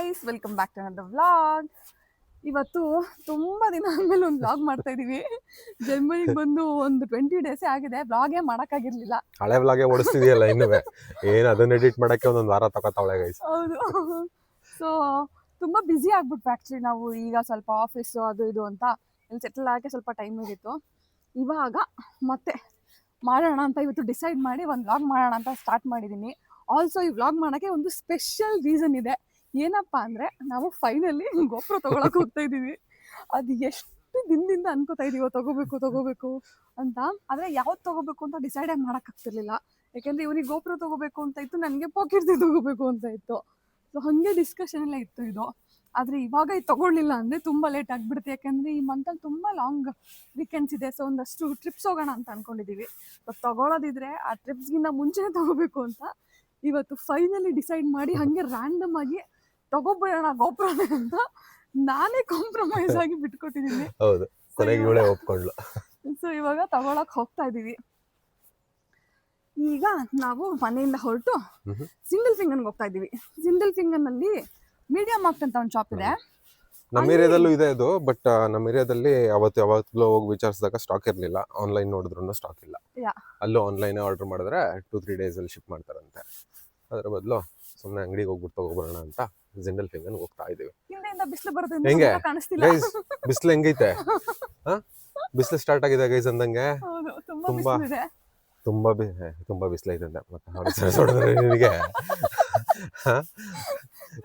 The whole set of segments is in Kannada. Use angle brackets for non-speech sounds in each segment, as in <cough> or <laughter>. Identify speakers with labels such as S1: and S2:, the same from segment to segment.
S1: Guys welcome back to another vlog ಇವತ್ತು ತುಂಬಾ ದಿನ ಆದ್ಮೇಲೆ ಒಂದು ವ್ಲಾಗ್ ಮಾಡ್ತಾ ಇದೀವಿ. ಜರ್ಮನಿಗೆ ಬಂದು ಒಂದು ಟ್ವೆಂಟಿ ಡೇಸೇ ಆಗಿದೆ. ವ್ಲಾಗೇ ಮಾಡೋಕ್ಕಾಗಿರ್ಲಿಲ್ಲ.
S2: ಹಳೆ ಬ್ಲಾಗೆ ಓಡಿಸ್ತಿದ್ಯಲ್ಲ ಇನ್ನುವೆ? ಏನ್ ಅದನ್ನ ಎಡಿಟ್ ಮಾಡಕ್ಕೆ ಒಂದೊಂದ್ ವಾರ ತಗೋತಾವಳೆ ಗೈಸ್
S1: ಹೌದು. ಸೊ ತುಂಬಾ ಬ್ಯುಸಿ ಆಗ್ಬಿಟ್ವಿ ಆಕ್ಚುಲಿ ನಾವು ಈಗ ಸ್ವಲ್ಪ ಆಫೀಸ್ ಅದು ಇದು ಅಂತ. ಇಲ್ಲಿ ಸೆಟಲ್ ಆಗಕ್ಕೆ ಸ್ವಲ್ಪ ಟೈಮ್ ಇರಿತ್ತು ಇವಾಗ ಮತ್ತೆ ಮಾಡೋಣ ಅಂತ ಇವತ್ತು ಡಿಸೈಡ್ ಮಾಡಿ ಒಂದು ವ್ಲಾಗ್ ಮಾಡೋಣ ಅಂತ ಸ್ಟಾರ್ಟ್ ಮಾಡಿದ್ದೀನಿ ಆಲ್ಸೋ ಈ ವ್ಲಾಗ್ ಮಾಡೋಕ್ಕೆ ಒಂದು ಸ್ಪೆಷಲ್ ರೀಸನ್ ಇದೆ. ಏನಪ್ಪ ಅಂದ್ರೆ ನಾವು ಫೈನಲಿ ಗೋಪುರ ತಗೊಳಕ್ ಹೋಗ್ತಾ ಇದೀವಿ ಅದು ಎಷ್ಟು ದಿನದಿಂದ ಅನ್ಕೋತಾ ಇದೀವೋ ತಗೋಬೇಕು ತಗೋಬೇಕು ಅಂತ. ಆದ್ರೆ ಯಾವ್ದು ತಗೋಬೇಕು ಅಂತ ಡಿಸೈಡ್ ಮಾಡಕ್ ಆಗ್ತಿರ್ಲಿಲ್ಲ. ಯಾಕಂದ್ರೆ ಇವನಿಗೆ ಗೋಪುರ ತಗೋಬೇಕು ಅಂತ ಇತ್ತು, ನನಗೆ ಪಾಕೆಟ್ ತಗೋಬೇಕು ಅಂತ ಇತ್ತು. ಸೊ ಹಾಗೆ ಡಿಸ್ಕಷನ್ ಎಲ್ಲ ಇತ್ತು ಇದು. ಆದರೆ ಇವಾಗ ಇದು ತಗೊಳ್ಳಿಲ್ಲ ಅಂದರೆ ತುಂಬ ಲೇಟ್ ಆಗಿಬಿಡುತ್ತೆ ಯಾಕೆಂದರೆ ಈ ಮಂತಲ್ಲಿ ತುಂಬ ಲಾಂಗ್ ವೀಕೆಂಡ್ಸ್ ಇದೆ. ಸೊ ಒಂದಷ್ಟು ಟ್ರಿಪ್ಸ್ ಹೋಗೋಣ ಅಂತ ಅನ್ಕೊಂಡಿದೀವಿ. ಸೊ ತಗೊಳ್ಳೋದಿದ್ರೆ ಆ ಟ್ರಿಪ್ಸ್ಗಿಂತ ಮುಂಚೆನೇ ತಗೋಬೇಕು ಅಂತ ಇವತ್ತು ಫೈನಲಿ ಡಿಸೈಡ್ ಮಾಡಿ ಹಾಗೆ ರ್ಯಾಂಡಮ್ ಆಗಿ ತಗೋಬಿಡೋಣ ಗೋಪುರನೇ ಅಂತ ನಾನೇ ಕಾಂಪ್ರಮೈಸ್ ಆಗಿ ಬಿಟ್ಕೊಟ್ಟಿದ್ದೀನಿ
S2: ಹೌದು ಕೊನೆಗೆ ಇವಳೇ ಒಪ್ಕೊಂಡ್ಲು
S1: ಸೊ ಇವಾಗ ತಗೊಳಕ್ ಹೋಗ್ತಾ ಇದೀವಿ. ಈಗ ನಾವು ಮನೆಯಿಂದ ಹೊರಟು. ಸಿಂಗಲ್ ಫಿಂಗರ್ಗೆ ಹೋಗ್ತಾ ಇದೀವಿ. ಸಿಂಗಲ್ ಫಿಂಗರ್ನಲ್ಲಿ ಮೀಡಿಯಂ ಮಾರ್ಟ್ ಅಂತ ಒಂದು ಶಾಪ್ ಇದೆ.
S2: ನಮ್ಮ ಏರಿಯಾದಲ್ಲೂ ಇದೆ ಅದು ಬಟ್ ನಮ್ಮ ಏರಿಯಾದಲ್ಲಿ ಅವತ್ತು ಯಾವಾಗಲೂ ಹೋಗಿ ವಿಚಾರಿಸಿದಾಗ ಸ್ಟಾಕ್ ಇರಲಿಲ್ಲ. ಆನ್ಲೈನ್ ನೋಡಿದ್ರು ಸ್ಟಾಕ್ ಇಲ್ಲ. ಅಲ್ಲೂ ಆನ್ಲೈನ್ ಆರ್ಡರ್ ಮಾಡಿದ್ರೆ ಟೂ ತ್ರೀ ಡೇಸ್ ಅಲ್ಲಿ ಶಿಪ್ ಮಾಡ್ತಾರಂತೆ. ಅದ್ರ ಬದಲು ಸುಮ್ಮನೆ ಅಂಗಡಿಗೆ ಹೋಗ್ಬಿಟ್ಟು ತಗೋಬರೋಣ ಅಂತ ಜಿಂಡಲ್ ಫಿಂಗನ್ ಹೋಗ್ತಾ ಇದೀವಿ
S1: ಬಿಸಿಲು
S2: ಹೆಂಗೆ? ಗೈಸ್ ಬಿಸಿಲು ಹೆಂಗೈತೆ? ಬಿಸಿಲು ಸ್ಟಾರ್ಟ್ ಆಗಿದೆ ಗೈಸ್ ಅಂದಂಗೆ.
S1: ತುಂಬಾ
S2: ತುಂಬಾ ಬಿ ತುಂಬಾ ಬಿಸಿಲೈತೆ ಅಂತ ಮತ್ತೆ ನಿನಗೆ.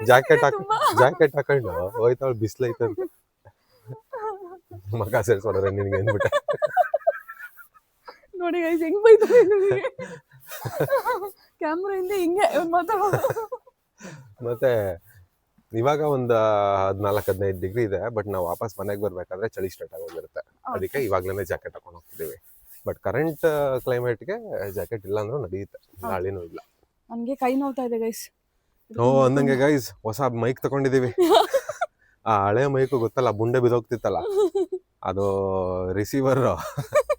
S2: ಜಾಕೆಟ್ ಹಾಕ ಜಾಕೆಟ್ ಹಾಕೊಂಡು ಹೋಯ್ತಾವಳು ಬಿಸಿಲೈತೆ ಅಂತ <laughs> ಮಗ ಸೇರ್ಸೋಡ್ರೆ ನಿನಗೆ ಅಂದ್ಬಿಟ್ಟೆ.
S1: ನೋಡಿ ಗೈಸ್ ಹೆಂಗ್ ಬೈತು <laughs> ಕ್ಯಾಮ್ರಾ ಹಿಂದೆ ಹಿಂಗೆ ಮಾತಾಡೋದು.
S2: ಮತ್ತೆ ಇವಾಗ ಒಂದು ಹದಿನಾಲ್ಕು ಹದಿನೈದು ಡಿಗ್ರಿ ಇದೆ ಬಟ್ ನಾವು ವಾಪಸ್ ಮನೆಗೆ ಬರ್ಬೇಕಾದ್ರೆ ಚಳಿ ಸ್ಟಾರ್ಟ್ ಆಗೋಗಿರುತ್ತೆ. ಅದಕ್ಕೆ ಇವಾಗ್ಲೇ ಜಾಕೆಟ್ ಹಾಕೊಂಡು ಹೋಗ್ತಿದೀವಿ. ಬಟ್ ಕರೆಂಟ್ ಕ್ಲೈಮೇಟ್ಗೆ ಜಾಕೆಟ್ ಇಲ್ಲ ಅಂದ್ರೂ ನಡೆಯುತ್ತೆ. ಗಾಳಿನೂ ಇಲ್ಲ.
S1: ನನಗೆ ಕೈ ನೋವ್ತಾ ಇದೆ ಗೈಸ್
S2: ಓ ಅಂದಂಗೆ ಗೈಸ್ ಹೊಸ ಮೈಕ್ ತಗೊಂಡಿದೀವಿ. <laughs> ಆ ಹಳೆ ಮೈಕು ಗೊತ್ತಲ್ಲ ಬುಂಡೆ ಬಿದ್ದೋಗ್ತಿತ್ತಲ್ಲ. <laughs> ಅದು ರಿಸೀವರ್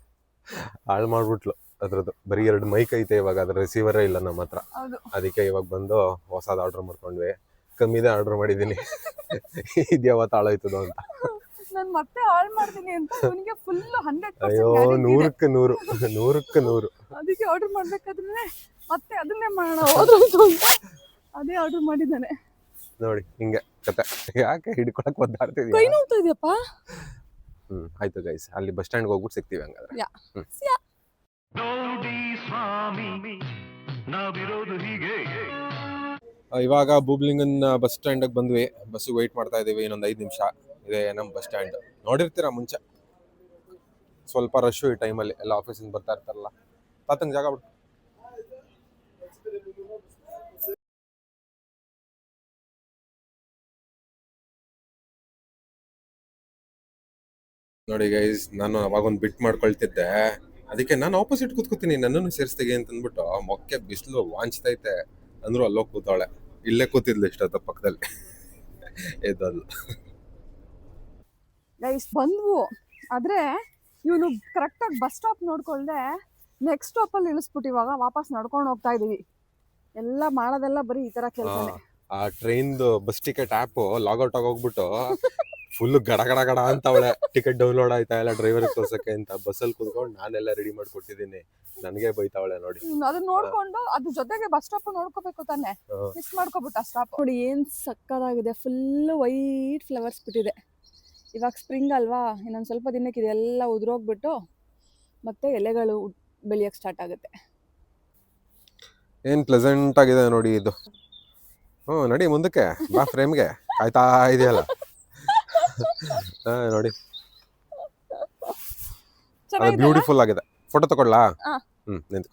S2: <laughs> ಹಾಳು ಮಾಡ್ಬಿಟ್ಲು. ಅದ್ರದ್ದು ಬರೀ ಎರಡು ಮೈಕ್ ಐತೆ ಇವಾಗ ಅದ್ರ ರಿಸೀವರೇ ಇಲ್ಲ ನಮ್ಮ ಹತ್ರ.
S1: ಹೌದು.
S2: ಅದಕ್ಕೆ ಇವಾಗ ಬಂದು ಹೊಸದು ಆರ್ಡರ್ ಮಾಡ್ಕೊಂಡ್ವಿ. ಕಮ್ಮಿದೆ ಆರ್ಡರ್ ಮಾಡಿದ್ದೀನಿ ಇದ್ಯಾವತ್ತು ಹಾಳಾಯ್ತದೋ ಅಂತ.
S1: ನಾನು ಮತ್ತೆ ಹಾಳ್ ಮಾಡ್ತೀನಿ ಅಂತ ಇವನಿಗೆ ಫುಲ್ ಹಂಡ್ರೆಡ್
S2: ಅಯ್ಯೋ ನೂರಕ್ಕೆ ನೂರು. ನೂರಕ್ಕೆ ನೂರು.
S1: ಅದಕ್ಕೆ ಆರ್ಡರ್ ಮಾಡ್ಬೇಕಾದ್ರೆ ಮತ್ತೆ ಅದನ್ನೇ ಮಾಡೋಣ ಅಂತ. ಅದೇ ಆರ್ಡರ್ ಮಾಡಿದ್ದಾನೆ.
S2: ನೋಡಿ ಹಿಂಗೆ ಕತೆ. ಯಾಕೆ ಹಿಡ್ಕೊಳಕ್ ಒದ್ದಾಡ್ತಿದ್ಯಾ?
S1: ಕೈ ನೋವ್ತಾ ಇದೆಯಪ್ಪ?
S2: ಹ್ಮ್ ಆಯ್ತು ಗೈಸ್ ಅಲ್ಲಿ ಬಸ್ ಸ್ಟ್ಯಾಂಡ್ಗೆ ಹೋಗ್ಬಿಟ್ಟು ಸಿಗ್ತೀವಿ ಹಂಗಾದ್ರೆ.
S1: ಯಾ.
S2: ಇವಾಗ ಬೂಬ್ಲಿಂಗನ್ ಬಸ್ ಸ್ಟ್ಯಾಂಡ್ ಬಂದ್ವಿ. ಬಸ್ ವೈಟ್ ಮಾಡ್ತಾ ಇದೀವಿ ಇನ್ನೊಂದು ಐದು ನಿಮಿಷ. ಇದೆ ನಮ್ಮ ಬಸ್ ಸ್ಟ್ಯಾಂಡ್. ನೋಡಿರ್ತೀರಾ ಮುಂಚೆ? ಸ್ವಲ್ಪ ರಶ್ ಈ ಟೈಮಲ್ಲಿ ಎಲ್ಲ ಆಫೀಸಿಂದ ಬರ್ತಾ ಇರ್ತಾರಲ್ಲ. ತಾತಂಗ್ ಜಾಗ ಬಿಟ್ಟು ನೋಡಿ ಗೈಸ್ ನಾನು ಅವಾಗ ಒಂದು ಬಿಟ್ ಮಾಡ್ಕೊಳ್ತಿದ್ದೆ. ಅದಕ್ಕೆ ನಾನು ಆಪೋಸಿಟ್ ಕೂತ್ಕೋತೀನಿ ನನ್ನನ್ನು ಸೇರಿಸ್ತೀಗೆ ಅಂತ ಅಂದ್ಬಿಟ್ಟು ಆ ಮೊಕ್ಕೆ ಬಿಸಿಲು ವಾಂಚ್ತೈತೆ ಅಂದ್ರು ಅಲ್ಲೋಗಿ ಕೂತಾಳೆ. ಇಲ್ಲೇ ಕೂತಿದ್ಲು ಇಷ್ಟೊತ್ತ ಪಕ್ಕದಲ್ಲಿ. <laughs> ಎದ್ದಲ್ಲ
S1: ಗೈಸ್ ಬಂದ್ವು. ಆದ್ರೆ ಇವನು ಕರೆಕ್ಟಾಗಿ ಬಸ್ ಸ್ಟಾಪ್ ನೋಡ್ಕೊಳ್ದೆ ನೆಕ್ಸ್ಟ್ ಸ್ಟಾಪಲ್ಲಿ ಇಳಿಸ್ಬಿಟ್ಟು ಇವಾಗ ವಾಪಸ್ ನಡ್ಕೊಂಡು ಹೋಗ್ತಾ ಇದೀವಿ. ಎಲ್ಲ ಮಾಡೋದೆಲ್ಲ ಬರೀ ಈ ತರ ಕೆಲಸ
S2: ಆ ಟ್ರೈನ್ದು ಬಸ್ ಟಿಕೆಟ್ ಆ್ಯಪ್ ಆಗಿ ಆಗೋಗ್ಬಿಟ್ಟು ಫುಲ್ ಗಡ ಗಡ ಗಡ ಅಂತವಳೆ. ಟಿಕೆಟ್ ಡೌನ್ಲೋಡ್ ಆಯ್ತಾ? ಇಲ್ಲ ಡ್ರೈವರ್ ತೋರ್ಸಕ್ಕೆ ಅಂತ ಬಸ್ಸಲ್ಲಿ ಕುತ್ಕೊಂಡು ನಾನೆಲ್ಲ ರೆಡಿ ಮಾಡ್ಕೊಟ್ಟಿದ್ದೀನಿ. ನನಗೆ ಬೈತಾವಳೆ ನೋಡಿ.
S1: ಅದನ್ನ ನೋಡ್ಕೊಂಡು ಅದ್ರ ಜೊತೆಗೆ ಬಸ್ ಸ್ಟಾಪ್ ನೋಡ್ಕೋಬೇಕು ತಾನೆ. ಮಿಸ್ ಮಾಡ್ಕೋಬಿಟ್ಟ ಸ್ಟಾಪ್ ನೋಡಿ ಏನ್ ಸಕ್ಕದಾಗಿದೆ. ಫುಲ್ ವೈಟ್ ಫ್ಲವರ್ಸ್ ಬಿಟ್ಟಿದೆ. ಇವಾಗ ಸ್ಪ್ರಿಂಗ್ ಅಲ್ವಾ? ಇನ್ನೊಂದು ಸ್ವಲ್ಪ ದಿನಕ್ಕೆ ಇದೆಲ್ಲ ಉದುರೋಗ್ಬಿಟ್ಟು ಮತ್ತೆ ಎಲೆಗಳು ಬೆಳೆಯಕ್ಕೆ ಸ್ಟಾರ್ಟ್ ಆಗುತ್ತೆ.
S2: ಏನ್ ಪ್ಲೆಸೆಂಟ್ ಆಗಿದೆ ನೋಡಿ ಇದು. ಹ್ಞೂ ನಡಿ ಮುಂದಕ್ಕೆ. ಬಾ ಫ್ರೇಮ್ಗೆ ಆಯ್ತಾ? ಇದೆಯಲ್ಲ? ನೋಡಿ. ಅದು ಬ್ಯೂಟಿಫುಲ್ ಆಗಿದೆ. ಫೋಟೋ
S1: ತಗೊಳ್ಳಾ.
S2: ಹ್ಮ್ ನಿಂತು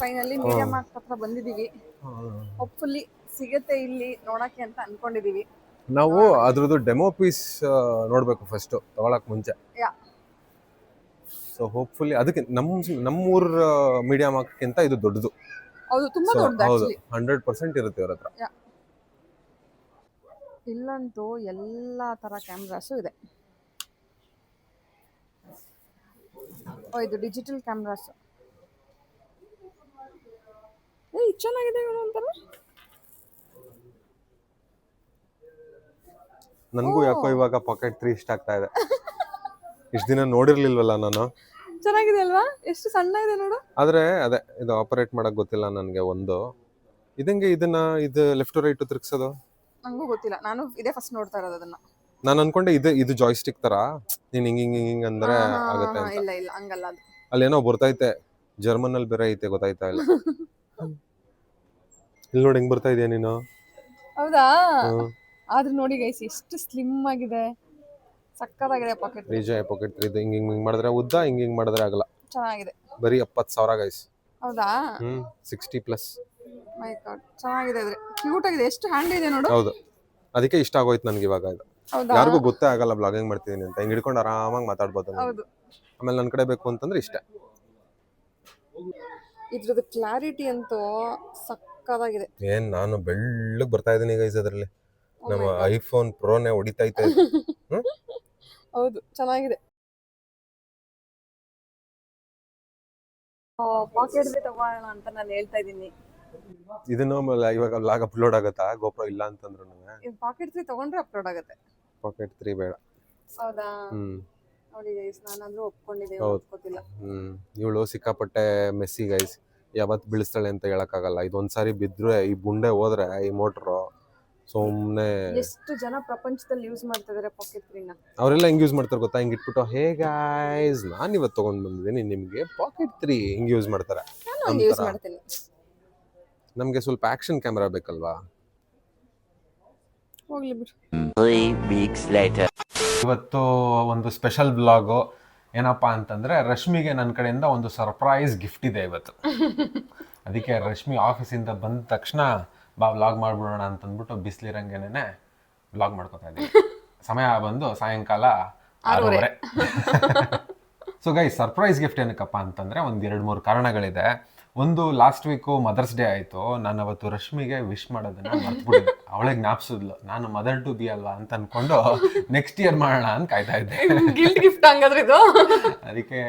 S1: ಫೈನಲಿ ಮೀಡಿಯಂ ಮಾರ್ಕ್ ಹತ್ರ ಬಂದಿದೀವಿ ಹೋಪ್ಫುಲ್ಲಿ ಸಿಗತ್ತೆ ಇಲ್ಲಿ ನೋಡಕ್ಕೆ ಅಂತ ಅನ್ಕೊಂಡಿದೀವಿ
S2: ನಾವು ಅದ್ರದ್ದು ಡೆಮೋ ಪೀಸ್ ನೋಡಬೇಕು ಫಸ್ಟ್ ತಗೊಳಕ್ ಮುಂಚೆ.
S1: ಯಾ.
S2: ಸೊ ಹೋಪ್ಫುಲ್ಲಿ ಅದಕ್ಕೆ ನಮ್ಮ ನಮ್ಮೂರ ಮೀಡಿಯಾ ಮಾರ್ಕ್ಕಿಂತ ಇದು ದೊಡ್ಡದು.
S1: ಹೌದು ತುಂಬಾ ದೊಡ್ಡದು
S2: ಹೌದು
S1: ಆಕ್ಚುಲಿ
S2: ಹಂಡ್ರೆಡ್ ಪರ್ಸೆಂಟ್ ಇರುತ್ತೆ ಇವ್ರ ಹತ್ರ.
S1: ಇಲ್ಲಂತೂ ಎಲ್ಲ ತರ ಕ್ಯಾಮ್ರಾಸು ಇದೆ. ಓ ಇದು ಡಿಜಿಟಲ್ ಕ್ಯಾಮ್ರಾಸ್ ಏ ಚೆನ್ನಾಗಿದೆ ಒಂಥರ.
S2: ನನಗೂ ಯಾಕೋ ಇವಾಗ ಪಾಕೆಟ್ ತ್ರೀ ಇಷ್ಟ ಆಗ್ತಾ ಇದೆ. ಇಷ್ಟು ದಿನ ನೋಡಿರ್ಲಿಲ್ವಲ್ಲ ನಾನು?
S1: ಚೆನ್ನಾಗಿದೆ ಅಲ್ವಾ? ಎಷ್ಟು ಸಣ್ಣ ಇದೆ ನೋಡು.
S2: ಆದ್ರೆ ಅದೇ ಇದು ಆಪರೇಟ್ ಮಾಡಕ್ ಗೊತ್ತಿಲ್ಲ ನನಗೆ ಒಂದು. ಇದಂಗೆ ಇದನ್ನ ಇದು ಲೆಫ್ಟ್ ರೈಟ್ ತಿರ್ಗ್ಸೋದು?
S1: ನಂಗೂ ಗೊತ್ತಿಲ್ಲ. ನಾನು ಇದೇ ಫಸ್ಟ್ ನೋಡ್ತಾ ಇರೋದು ಅದನ್ನ.
S2: ನಾನು ಅನ್ಕೊಂಡೆ ಇದು ಇದು ಜಾಯ್ಸ್ಟಿಕ್ ತರ. ನೀನ್ ಹಿಂಗ್ ಹಿಂಗ್ ಹಿಂಗ್ ಅಂದ್ರೆ
S1: ಹಾ,
S2: ಆಗುತ್ತೆ
S1: ಹಾ,
S2: ಅಂತ.
S1: ಇಲ್ಲ ಇಲ್ಲ ಹಂಗಲ್ಲ ಅದು.
S2: ಅಲ್ಲೇನೋ ಬರ್ತೈತೆ. ಜರ್ಮನ್ ಅಲ್ಲಿ ಬೇರೆ ಐತೆ ಗೊತ್ತಾಯ್ತಾ ಇಲ್ಲ. ಇಲ್ಲಿ ನೋಡಿ ಹೆಂಗ್ ಬರ್ತಾ ಇದೀಯ ನೀನು?
S1: ಹೌದಾ?
S2: ಆದ್ರೆ
S1: ಆದ್ರೂ ನೋಡಿ ಗೈಸ್ ಎಷ್ಟು ಸ್ಲಿಮ್ ಆಗಿದೆ. ಸಕ್ಕತ್ತಾಗಿದೆ ಪಾಕೆಟ್
S2: ನಿಜ ಪಾಕೆಟ್ ಇದು ಹಿಂಗ್ ಹಿಂಗ್ ಹಿಂಗ್ ಮಾಡಿದ್ರೆ ಉದ್ದ ಹಿಂಗ್ ಹಿಂಗ್ ಮಾಡಿದ್ರೆ ಆಗಲ್ಲ.
S1: ಚೆನ್ನಾಗಿದೆ.
S2: ಬರೀ ಎಪ್ಪತ್ತು ಸಾವಿರ ಗೈಸ್
S1: ಹೌದಾ?
S2: Hmm sixty plus
S1: my god ಚೆನ್ನಾಗಿದೆ ಇದ್ರೆ ಕ್ಯೂಟ್ ಆಗಿದೆ. ಎಷ್ಟು ಹ್ಯಾಂಡ್ ಇದೆ ನೋಡು.
S2: ಹೌದು. ಅದಕ್ಕೆ ಇಷ್ಟ ಆಗೋಯ್ತು ನನ್ಗೆ ಇವಾಗ ಇದು.
S1: ಹೌದಾ?
S2: ಯಾರಿಗೂ ಗೊತ್ತೇ ಆಗಲ್ಲ ಬ್ಲಾಗಿಂಗ್ ಮಾಡ್ತಿದ್ದೀನಿ ಅಂತ. ಹಿಂಗ್ ಹಿಡ್ಕೊಂಡು ಆರಾಮಾಗಿ ಮಾತಾಡ್ಬೋದು ನಾನು.
S1: ಹೌದು.
S2: ಆಮೇಲೆ ನನ್ನ ಕಡೆ ಬೇಕು ಅಂತಂದ್ರೆ ಇಷ್ಟ.
S1: ಇದ್ರದ್ದು ಕ್ಲಾರಿಟಿ ಅಂತೂ ಸಕ್ಕತ್ತಾಗಿದೆ
S2: ಏನ್ ನಾನು ಬೆಳ್ಳಗ್ ಬರ್ತಾ ಇದ್ದೀನಿ ಗೈಸ್ ಅದ್ರಲ್ಲಿ.
S1: Oh
S2: ನಮ್ಮ. ಐಫೋನ್ ಪ್ರೋನೇ ಹೊಡಿತೈತೆ
S1: ಹೌದು. ಚೆನ್ನಾಗಿದೆ. ಪಾಕೆಟ್ ತಗೋಣ ಅಂತ ನಾನು ಹೇಳ್ತಾ ಇದ್ದೀನಿ.
S2: ಇದನ್ನು ಇವಾಗ ಲಾಗ್ ಅಪ್ಲೋಡ್ ಆಗುತ್ತಾ? ಗೋಪ್ರೋ ಇಲ್ಲ ಅಂತಂದ್ರು
S1: ಇದು ಪಾಕೆಟ್ ತ್ರೀ ತಗೊಂಡ್ರೆ ಅಪ್ಲೋಡ್ ಆಗುತ್ತೆ.
S2: ಪಾಕೆಟ್ ತ್ರೀ ಬೇಡ.
S1: ಹೌದಾ? ನೋಡಿ ಗೈಸ್ ನಾನಾದ್ರೂ
S2: ಒಪ್ಕೊಂಡಿದ್ದೆ.
S1: ಒಪ್ಕೋತಿಲ್ಲ.
S2: ಇವಳು ಸಿಕ್ಕಾಪಟ್ಟೆ ಮೆಸ್ಸಿ ಗೈಸ್ ಯಾವತ್ತು ಬೀಳಿಸ್ತಾಳೆ ಅಂತ ಹೇಳಕ್ಕಾಗಲ್ಲ. ಇದೊಂದ್ಸಾರಿ ಬಿದ್ರೆ ಈ ಬುಂಡೆ ಹೋದ್ರೆ ಈ ಮೋಟ್ರು ಸುಮ್ಮನೆ
S1: ಎಷ್ಟು ಜನ ಪ್ರಪಂಚದಲ್ಲಿ ಯೂಸ್ ಮಾಡ್ತಾ ಇದಾರೆ ಪಾಕೆಟ್ ತ್ರೀನ
S2: ಅವರೆಲ್ಲ ಹೆಂಗ್ ಯೂಸ್ ಮಾಡ್ತಾರೆ ಗೊತ್ತಾ? ಹಿಂಗ್ ಇಟ್ಬಿಟ್ಟು ಹೇ ಗಾಯ್ಸ್ ನಾನು ಇವತ್ತು ತಗೊಂಡ್ ಬಂದಿದ್ದೀನಿ ನಿಮಗೆ ಪಾಕೆಟ್ ತ್ರೀ ಹಿಂಗ್ ಯೂಸ್ ಮಾಡ್ತಾರೆ.
S1: ನಾನು ಯೂಸ್. ಮಾಡ್ತೀನಿ.
S2: ನಮ್ಗೆ ಸ್ವಲ್ಪ ಆಕ್ಷನ್ ಕ್ಯಾಮ್ರಾ ಬೇಕಲ್ವಾ?
S1: ಹೋಗ್ಲಿ ಬಿಡು.
S2: ಇವತ್ತು ಒಂದು ಸ್ಪೆಷಲ್ ಬ್ಲಾಗು ಏನಪ್ಪಾ ಅಂತಂದ್ರೆ ರಶ್ಮಿಗೆ ನನ್ನ ಕಡೆಯಿಂದ ಒಂದು ಸರ್ಪ್ರೈಸ್ ಗಿಫ್ಟ್ ಇದೆ ಇವತ್ತು. <laughs> ಅದಕ್ಕೆ ರಶ್ಮಿ ಆಫೀಸಿಂದ ಬಂದ ತಕ್ಷಣ ಬಾ ವ್ಲಾಗ್ ಮಾಡ್ಬಿಡೋಣ ಅಂತಂದ್ಬಿಟ್ಟು ಬಿಸಿಲಿರಂಗೆನೆ ಬ್ಲಾಗ್ ಮಾಡ್ಕೊತಾ ಇದ್ದೀನಿ. <laughs> ಸಮಯ ಬಂದು ಸಾಯಂಕಾಲ ಆರೂವರೆ. ಸೊ ಗೈ ಸರ್ಪ್ರೈಸ್ ಗಿಫ್ಟ್ ಏನಕ್ಕಪ್ಪ ಅಂತಂದ್ರೆ ಒಂದ್ ಎರಡು ಮೂರು ಕಾರಣಗಳಿದೆ. ಒಂದು ಲಾಸ್ಟ್ ವೀಕು ಮದರ್ಸ್ ಡೇ ಆಯಿತು. ನಾನು ಅವತ್ತು ರಶ್ಮಿಗೆ ವಿಶ್ ಮಾಡೋದನ್ನ ಮರ್ತ್ಬಿಟ್ಟಿದ್ದೆ. ಅವಳಿಗೆ ಜ್ಞಾಪಿಸಿದ್ಲು. ನಾನು ಮದರ್ ಟು ಬಿ ಅಲ್ವಾ ಅಂತ ಅನ್ಕೊಂಡು ನೆಕ್ಸ್ಟ್ ಇಯರ್ ಮಾಡೋಣ ಅಂತ ಕಾಯ್ತಾ ಇದ್ದೆ.
S1: ಗಿಫ್ಟ್ ಹಂಗಾದ್ರೆ ಇದು?
S2: ಅದಕ್ಕೆ